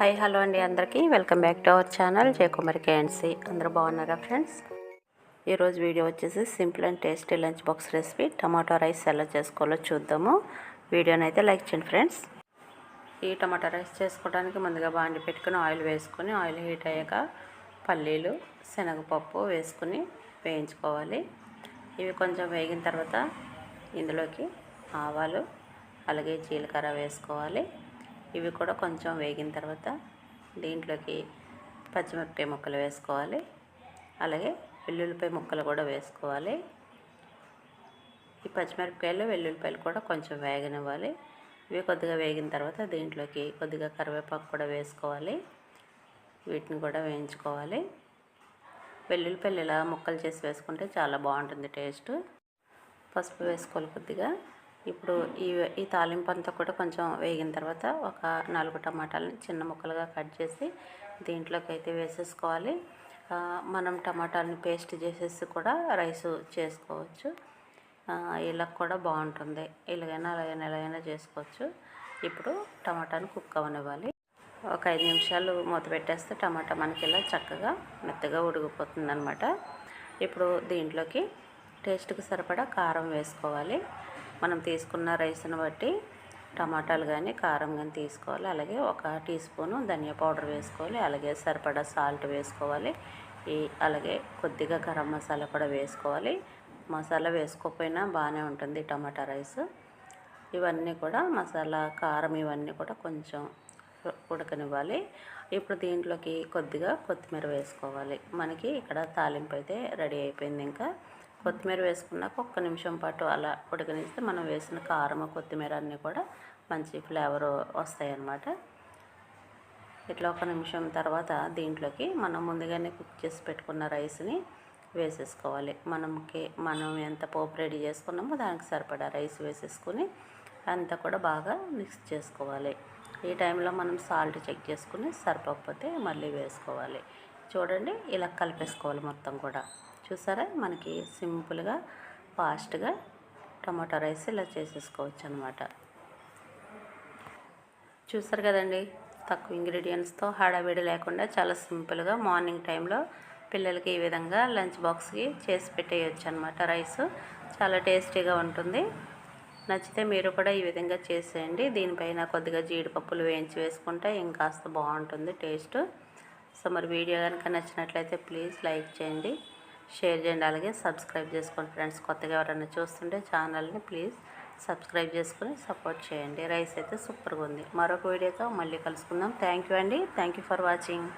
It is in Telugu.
హాయ్ హలో అండి అందరికీ. Welcome back to our channel Jayakumari KNC అందరూ బాగున్నారా ఫ్రెండ్స్? ఈరోజు వీడియో వచ్చేసి simple and tasty lunch box recipe. Tomato rice ఎలా చేసుకోవాలో చూద్దాము. వీడియోని అయితే లైక్ చేయండి ఫ్రెండ్స్. ఈ టమాటా రైస్ చేసుకోవడానికి ముందుగా బాండి పెట్టుకుని ఆయిల్ వేసుకొని ఆయిల్ హీట్ అయ్యాక పల్లీలు శనగపప్పు వేసుకుని వేయించుకోవాలి. ఇవి కొంచెం వేగిన తర్వాత ఇందులోకి ఆవాలు అలాగే జీలకర్ర వేసుకోవాలి. ఇవి కూడా కొంచెం వేగిన తర్వాత దీంట్లోకి పచ్చిమిరపకాయ ముక్కలు వేసుకోవాలి. అలాగే వెల్లుల్లిపాయ ముక్కలు కూడా వేసుకోవాలి. ఈ పచ్చిమిరపకాయలు వెల్లుల్లిపాయలు కూడా కొంచెం వేగనివ్వాలి. ఇవి కొద్దిగా వేగిన తర్వాత దీంట్లోకి కొద్దిగా కరివేపాకు కూడా వేసుకోవాలి. వీటిని కూడా వేయించుకోవాలి. వెల్లుల్లిపాయలు ఇలా ముక్కలు చేసి వేసుకుంటే చాలా బాగుంటుంది టేస్ట్. పసుపు వేసుకోవాలి కొద్దిగా. ఇప్పుడు ఈ ఈ తాలింపు అంతా కూడా కొంచెం వేగిన తర్వాత ఒక నాలుగు టమాటాలని చిన్న ముక్కలుగా కట్ చేసి దీంట్లోకి అయితే వేసేసుకోవాలి. మనం టమాటాలని పేస్ట్ చేసేసి కూడా రైస్ చేసుకోవచ్చు. ఇలా కూడా బాగుంటుంది. ఇలాగైనా అలాగైనా ఎలాగైనా చేసుకోవచ్చు. ఇప్పుడు టమాటాను కుక్ అవనివ్వాలి. ఒక ఐదు నిమిషాలు మూత పెట్టేస్తే టమాటా మనకి ఇలా చక్కగా మెత్తగా ఉడిగిపోతుంది అనమాట ఇప్పుడు దీంట్లోకి టేస్ట్కి సరిపడా కారం వేసుకోవాలి. మనం తీసుకున్న రైస్ను బట్టి టమాటాలు కానీ కారం కానీ తీసుకోవాలి. అలాగే ఒక టీ స్పూను ధనియా పౌడర్ వేసుకోవాలి. అలాగే సరిపడా సాల్ట్ వేసుకోవాలి. ఈ అలాగే కొద్దిగా గరం మసాలా కూడా వేసుకోవాలి. మసాలా వేసుకోకపోయినా బాగానే ఉంటుంది టమాటా రైస్. ఇవన్నీ కూడా మసాలా కారం ఇవన్నీ కూడా కొంచెం ఉడకనివ్వాలి. ఇప్పుడు దీంట్లోకి కొద్దిగా కొత్తిమీర వేసుకోవాలి. మనకి ఇక్కడ తాలింపు అయితే రెడీ అయిపోయింది ఇంకా. కొత్తిమీర వేసుకున్నాక ఒక్క నిమిషం పాటు అలా ఉడకనిస్తే మనం వేసిన కారం కొత్తిమీర అన్నీ కూడా మంచి ఫ్లేవర్ వస్తాయి అన్నమాట ఇట్లా ఒక నిమిషం తర్వాత దీంట్లోకి మనం ముందుగానే కుక్ చేసి పెట్టుకున్న రైస్ని వేసేసుకోవాలి. మనకి మనం ఎంత పోపు రెడీ చేసుకున్నామో దానికి సరిపడా రైస్ వేసేసుకుని అంతా కూడా బాగా మిక్స్ చేసుకోవాలి. ఈ టైంలో మనం సాల్ట్ చెక్ చేసుకుని సరిపోకపోతే మళ్ళీ వేసుకోవాలి. చూడండి ఇలా కలిపేసుకోవాలి మొత్తం కూడా. చూసారా? మనకి సింపుల్గా ఫాస్ట్గా టమాటా రైస్ ఇలా చేసేసుకోవచ్చు అనమాట చూసారు కదండి? తక్కువ ఇంగ్రీడియంట్స్తో హడావిడి లేకుండా చాలా సింపుల్గా మార్నింగ్ టైంలో పిల్లలకి ఈ విధంగా లంచ్ బాక్స్కి చేసి పెట్టేయచ్చు అనమాట రైస్. చాలా టేస్టీగా ఉంటుంది. నచ్చితే మీరు కూడా ఈ విధంగా చేసేయండి. దీనిపైన కొద్దిగా జీడిపప్పులు వేయించి వేసుకుంటే ఇంకాస్త బాగుంటుంది టేస్ట్. సో మరి వీడియో కనుక నచ్చినట్లయితే ప్లీజ్ లైక్ చేయండి. షేర్ చేయండి. అలాగే సబ్స్క్రైబ్ చేసుకోండి ఫ్రెండ్స్. కొత్తగా ఎవరైనా చూస్తుంటే ఛానల్ని ప్లీజ్ సబ్స్క్రైబ్ చేసుకుని సపోర్ట్ చేయండి. రైస్ అయితే సూపర్గా ఉంది. మరొక వీడియోతో మళ్ళీ కలుసుకుందాం. థ్యాంక్ యూ అండి. Thank you for watching.